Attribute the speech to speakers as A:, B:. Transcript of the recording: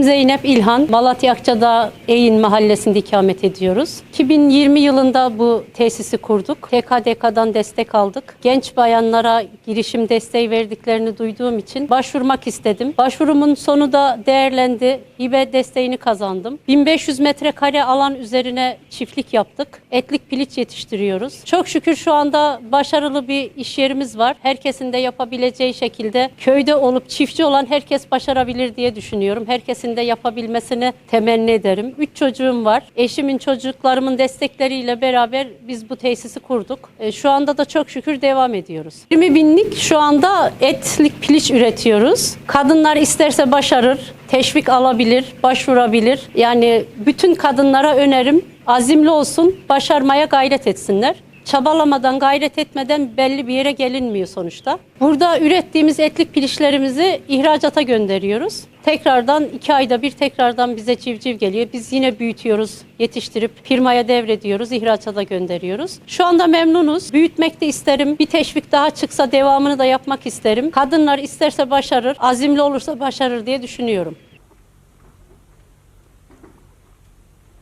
A: Zeynep İlhan, Malatya Akçadağ Eğin mahallesinde ikamet ediyoruz. 2020 yılında bu tesisi kurduk. TKDK'dan destek aldık. Genç bayanlara girişim desteği verdiklerini duyduğum için başvurmak istedim. Başvurumun sonu da değerlendi. Hibe desteğini kazandım. 1500 metrekare alan üzerine çiftlik yaptık. Etlik piliç yetiştiriyoruz. Çok şükür şu anda başarılı bir iş yerimiz var. Herkesin de yapabileceği şekilde köyde olup çiftçi olan herkes başarabilir diye düşünüyorum. Herkesin de yapabilmesini temenni ederim. Üç çocuğum var. Eşimin çocuklarımın destekleriyle beraber biz bu tesisi kurduk. E, Şu anda da çok şükür devam ediyoruz. 20 binlik şu anda etlik piliç üretiyoruz. Kadınlar isterse başarır, teşvik alabilir, başvurabilir. Yani bütün kadınlara önerim azimli olsun, başarmaya gayret etsinler. Çabalamadan, gayret etmeden belli bir yere gelinmiyor sonuçta. Burada ürettiğimiz etlik pilişlerimizi ihracata gönderiyoruz. Tekrardan iki ayda bir tekrardan bize civciv geliyor. Biz yine büyütüyoruz, yetiştirip firmaya devrediyoruz, ihracata gönderiyoruz. Şu anda memnunuz. Büyütmek de isterim. Bir teşvik daha çıksa devamını da yapmak isterim. Kadınlar isterse başarır, azimli olursa başarır diye düşünüyorum.